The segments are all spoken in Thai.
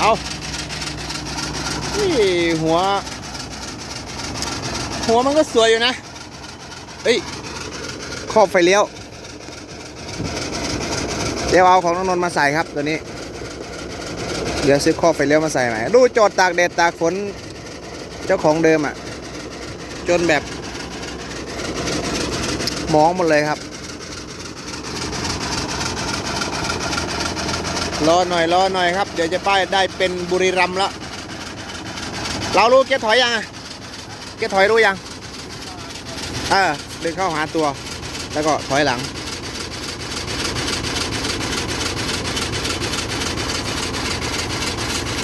เอานี่หัว หัวมันก็สวยอยู่นะ เฮ้ยครอบไฟเลี้ยว เดี๋ยวเอาของน้องนนท์มาใส่ครับตัวนี้ เดี๋ยวซื้อครอบไฟเลี้ยวมาใส่ใหม่ ดูจอดตากแดดตากฝน เจ้าของเดิมอะ จนแบบมองหมดเลยครับ รอหน่อยรอหน่อยครับ เดี๋ยวจะป้ายได้เป็นบุรีรัมย์แล้วเรารู้เกียร์ถอยยังเกียร์ถอยรู้ยังเออเดินเข้าหาตัว แล้วก็ถอยหลัง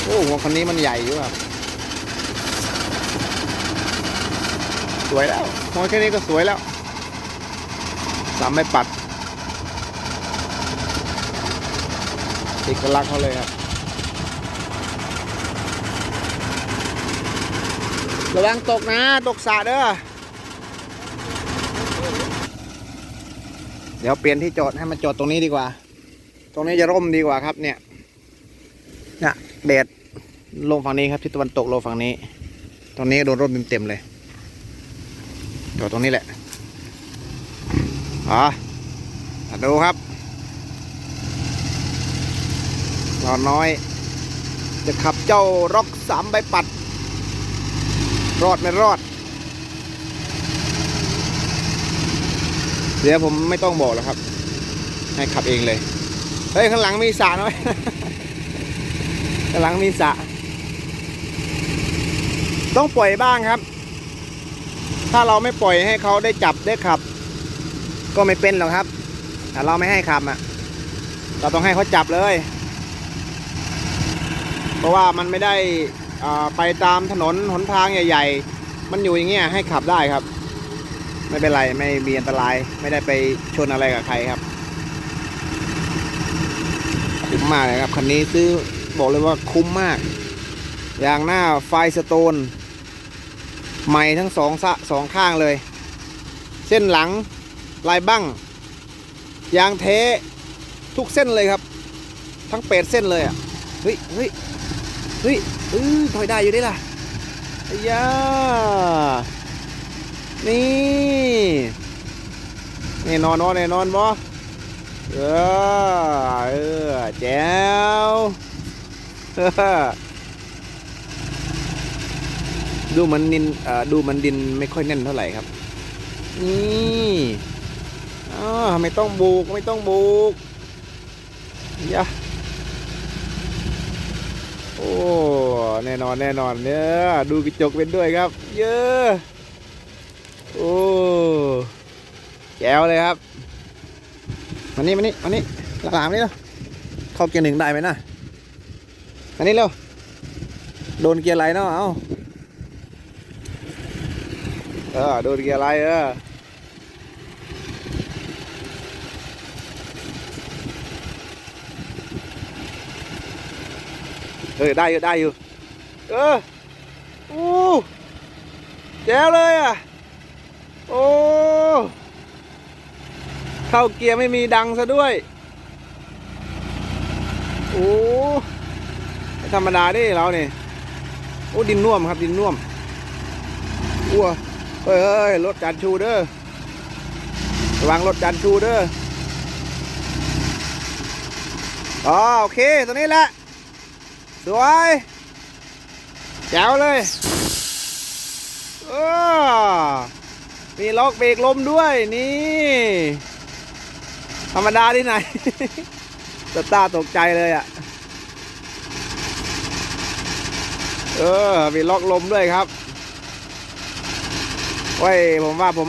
โอ้หัวคันนี้มันใหญ่อยู่ครับสวยแล้วหัวแค่นี้ก็สวยแล้วสามไม่ปัด อกลักษณ์เขาเลยครับ ระวังตกนะ ตกสระเด้อ เดี๋ยวเปลี่ยนที่จอดให้มันจอดตรงนี้ดีกว่า ตรงนี้จะร่มดีกว่าครับเนี่ยนี่ยแดดลงฝั่งนี้ครับทิศตะวันตกลงฝั่งนี้ ตรงนี้โดนร่มเต็มๆเลยจอดตรงนี้แหละอ๋อดูครับ รอน้อย จะขับเจ้าร็อกสามใบปัด รอดไม่รอด เดี๋ยวผมไม่ต้องบอกแล้วครับ ให้ขับเองเลย เฮ้ย ข้างหลังมีสระน้อย ข้างหลังมีสระต้องปล่อยบ้างครับ ถ้าเราไม่ปล่อยให้เขาได้จับได้ขับ ก็ไม่เป็นหรอกครับแต่เราไม่ให้ขับอะ เราต้องให้เขาจับเลย เพราะว่ามันไม่ได้ไปตามถนนหนทางใหญ่ ๆ มันอยู่อย่างเงี้ยให้ขับได้ครับ ไม่เป็นไรไม่มีอันตรายไม่ได้ไปชนอะไรกับใครครับคุ้มมากเลยครับคันนี้ซื้อบอกเลยว่าคุ้มมากยางหน้าไฟสโตนใหม่ทั้งสองสะสองข้างเลย เส้นหลังลายบั้งยางเททุกเส้นเลยครับ ทั้งเป็ดเส้นเลยอะเฮ้ยเฮ้ย เฮ้ยเออถอยได้อยู่ดิล่ะไอ้ยานี่แน่นอนวะแน่นอนบ่เออเออแจ๋วดูมันนินเอ่อดูมันดินไม่ค่อยแน่นเท่าไหร่ครับ นี่อ๋อไม่ต้องบุกไม่ต้องบุกยะ โอ้ แน่นอนแน่นอนเนี่ยดูกระจกเป็นด้วยครับ เยอะโอ้แจ๋วเลยครับมานี่มานี่มานี่หลังๆนี่เร็วเข้าเกียร์หนึ่งได้ไหมนะมานี่เร็วโดนเกียร์อะไรเนาะเอาเออโดนเกียร์อะไรเออ ออได้อยู่ได้อยู่ เอออู้แจ๋วเลยอะ โอ้เข้าเกียร์ไม่มีดังซะด้วย โอ้ธรรมดาดิเราเนี่ยโอ้ดินน่วมครับดินน่วมอ้วเฮ้ยเฮ้ยรถจานชูเด้อระวังรถจานชูเด้ออ๋อโอเคตัวนี้แหละ สวยแจ๋วเลยเออมีล็อกเบรกลมด้วยนี่ ธรรมดาที่ไหนสตาร์ตกใจเลยอะ่ะ เออ มีล็อกลมด้วยครับโอ้ยผมว่าผม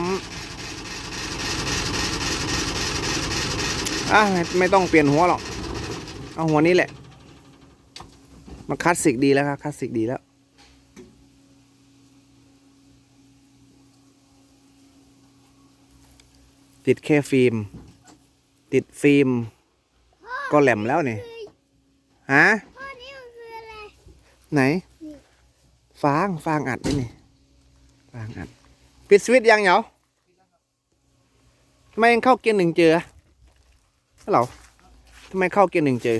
อะไม่ต้องเปลี่ยนหัวหรอก เอาหัวนี้แหละ มันคลาสสิกดีแล้วครับคลาสสิกดีแล้ว ติดแค่ฟิล์ม ติดฟิล์ม ก็แหลมแล้วนี่ฮะพ่อนี่มันคืออะไรไหน ฟาง ฟางอัดนี่นี่ฟางอัด ปิดสวิตช์ยังเหรอทำไมยังเข้าเกียร์หนึ่งเจอฮัลโหลทำไมเข้าเกียร์หนึ่งเจอ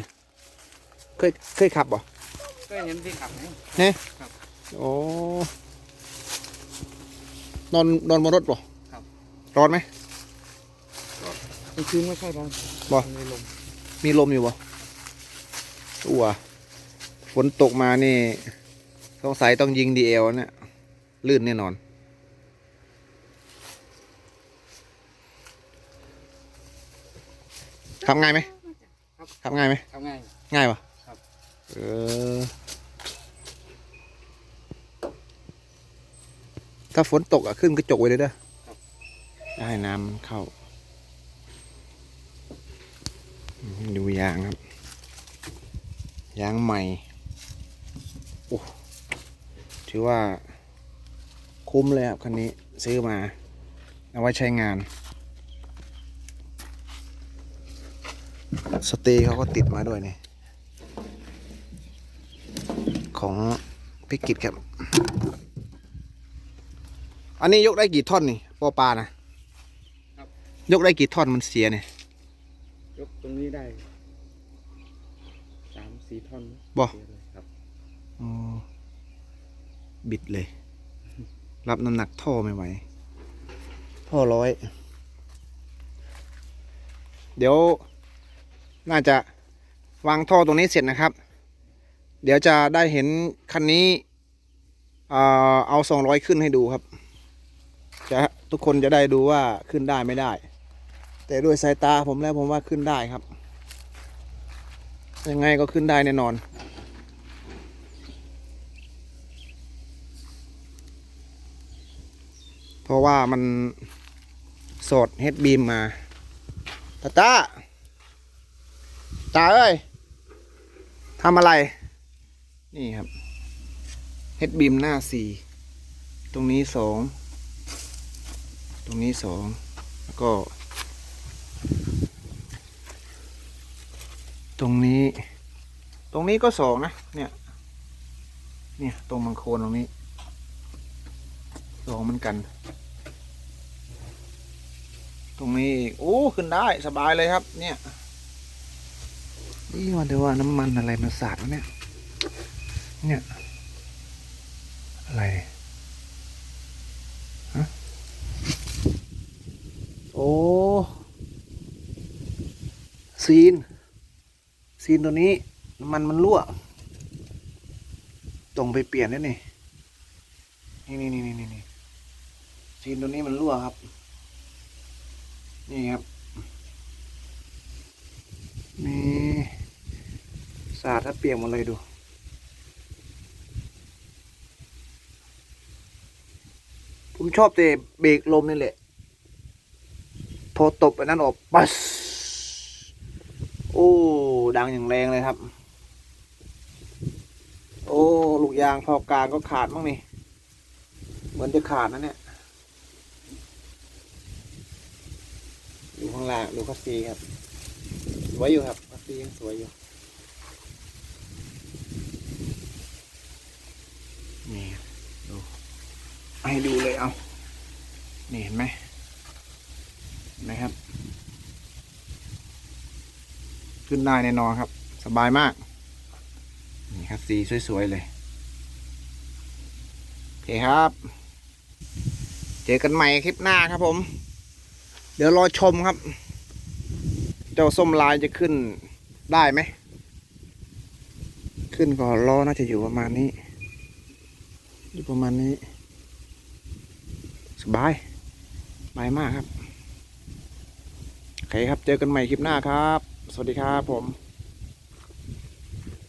เคย เคยขับบ่ ก็ก็เห็นที่ขับไหมเนี่ยครับโอ้นอนนอนบนรถป่ะครับ ร้อนไหมกลางคืนไม่ค่อยร้อนบ่มีลมมีลมอยู่ป่ะอัวฝนตกมานี่สงสัยต้องยิงดีเอลเนี่ยลื่นแน่นอน ทำง่ายไหมทำง่ายไหมทำง่าย ง่ายปะครับ เออ ถ้าฝนตกอะขึ้นกระจกไว้เลยเด้อได้น้ำมันเข้า ดูยางครับ ยางใหม่ โอ้ถือว่า คุ้มเลยครับคันนี้ซื้อมา เอาไว้ใช้งาน สตย์เขาก็ติดมาด้วยนี่ ของพิกิตครับ อันนี้ยกได้กี่ท่อนนี่ปอปลานะยกได้กี่ท่อนมันเสียเนี่ยยกตรงนี้ได้สามสี่ท่อนบ่เยอะเลยครับ อ๋อ บิดเลย รับน้ำหนักท่อไม่ไหว ท่อร้อย เดี๋ยว น่าจะวางท่อตรงนี้เสร็จนะครับ เดี๋ยวจะได้เห็นคันนี้ เอ่อเอาสองร้อยขึ้นให้ดูครับ จะทุกคนจะได้ดูว่าขึ้นได้ไม่ได้ แต่ด้วยสายตาผมแล้วผมว่าขึ้นได้ครับ ยังไงก็ขึ้นได้แน่นอน เพราะว่ามันสดเฮดบีมมาตาตาตาเอ้ยทำอะไร นี่ครับเฮดบีมหน้าสี่ตรงนี้สอง ตรงนี้สองแล้วก็ ตรงนี้ ตรงนี้ก็สองนะ เนี่ย เนี่ยตรงมังโคนตรงนี้สองเหมือนกัน ตรงนี้อีกโอ้ขึ้นได้สบายเลยครับ เนี่ยนี่ว่าเดี๋ยวว่าน้ำมันอะไรมาสาดวะเนี่ย เนี่ย อะไร ฮะ โอ้ซีน ซีนตัวนี้น้ำมันมันรั่วตรงไปเปลี่ยนได้นี่นี่นี่นี่นี่นี่นี่ซีนตัวนี้มันรั่วครับ นี่ครับนี่สาดถ้าเปียกหมดเลยดูผมชอบแต่เบรกลมนี่แหละ พอตบอันนั้นออกปัสโอ้ ดังอย่างแรงเลยครับ โอ้ ลูกยางพอกลางก็ขาดมั้งนี่ เหมือนจะขาดนะเนี่ย ดูข้างล่าง ดูคัสซีครับ สวยอยู่ครับคัสซียังสวยอยู่ นี่ ดู ให้ดูเลยเอา นี่เห็นไหมเห็ นไหมครับ ขึ้นได้แน่นอนครับ สบายมาก นี่ครับสีสวย ๆ เลย โอเคครับ เจอกันใหม่คลิปหน้าครับผม เดี๋ยวรอชมครับ เจ้าส้มลายจะขึ้นได้ไหม ขึ้นก่อนล้อน่าจะอยู่ประมาณนี้ อยู่ประมาณนี้ สบายสบายมากครับ ครับ เจอกันใหม่คลิปหน้าครับ สวัสดีครับผม